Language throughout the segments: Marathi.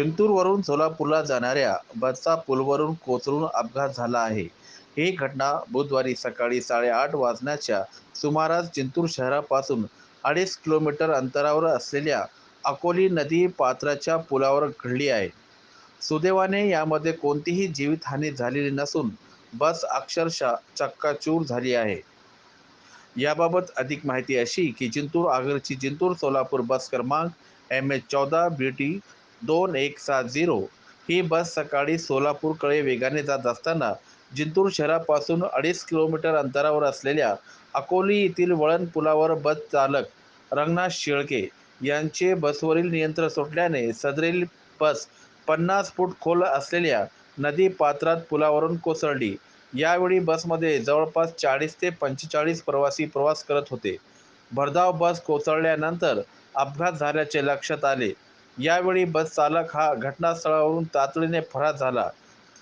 जिंतूरवरून सोलापूरला जाणाऱ्या बसचा पूलवरून कोसळून अपघात झाला आहे. ही घटना बुधवारी सकाळी साडेआठ वाजण्याच्या सुमारास जिंतूर शहरापासून अडीच किलोमीटर अंतरावर असलेल्या अकोली नदी पात्राच्या पुलावर घडली आहे. सुदैवाने यामध्ये कोणतीही जीवितहानी झालेली नसून बस अक्षरशः चक्काचूर झाली आहे. याबाबत अधिक माहिती अशी की जिंतूर आगरची जिंतूर सोलापूर बस क्रमांक एम एच चौदा बी टी दोन एक सात झिरो ही बस सकाळी सोलापूरकडे वेगाने जात असताना जिंतूर शहरापासून अडीच किलोमीटर अंतरावर असलेल्या अकोली येथील वळण पुलावर बस चालक रंगनाथ शेळके यांचे बसवरील नियंत्रण सुटल्याने सदरील बस पन्नास फूट खोल असलेल्या नदी पात्रात पुलावरून कोसळली. यावेळी बसमध्ये जवळपास चाळीस ते पंचेचाळीस प्रवासी प्रवास करत होते. भरधाव बस कोसळल्यानंतर अपघात झाल्याचे लक्षात आले. यावेळी बस चालक हा घटनास्थळावरून तातडीने फरार झाला.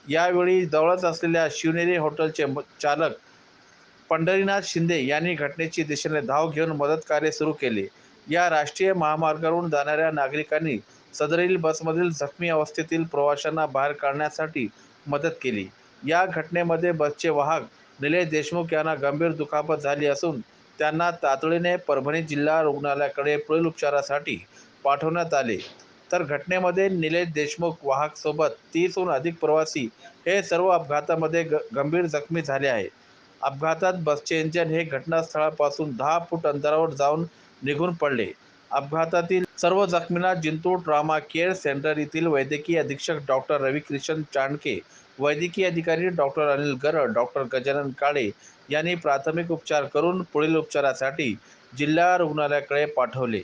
यावेळी जवळच असलेल्या शिवनेरी हॉटेलचे म- चालक पंढरीनाथ शिंदे यांनी घटनेची दिशेने धाव घेऊन मदत कार्य सुरू केले. या राष्ट्रीय महामार्गावरून जाणाऱ्या नागरिकांनी सदरील बसमधील जखमी अवस्थेतील प्रवाशांना बाहेर काढण्यासाठी मदत केली. या घटनेमध्ये बसचे वाहक निलेश देशमुख यांना गंभीर दुखापत झाली असून त्यांना तातडीने परभणी जिल्हा रुग्णालयाकडे पुढील उपचारासाठी पाठवण्यात आले. तर घटनेमध्ये निलेश देशमुख वाहकसोबत तीसहून अधिक प्रवासी हे सर्व अपघातामध्ये ग गंभीर जखमी झाले आहे अपघातात बसचे इंजन हे घटनास्थळापासून दहा फूट अंतरावर जाऊन निघून पडले. अपघातातील सर्व जखमींना जिंतूर ट्रामा केअर सेंटर येथील वैद्यकीय अधीक्षक डॉक्टर रविकिशन चांडके वैद्यकीय अधिकारी डॉक्टर अनिल गरड डॉक्टर गजानन काळे यांनी प्राथमिक उपचार करून पुढील उपचारासाठी जिल्हा रुग्णालयाकडे पाठवले.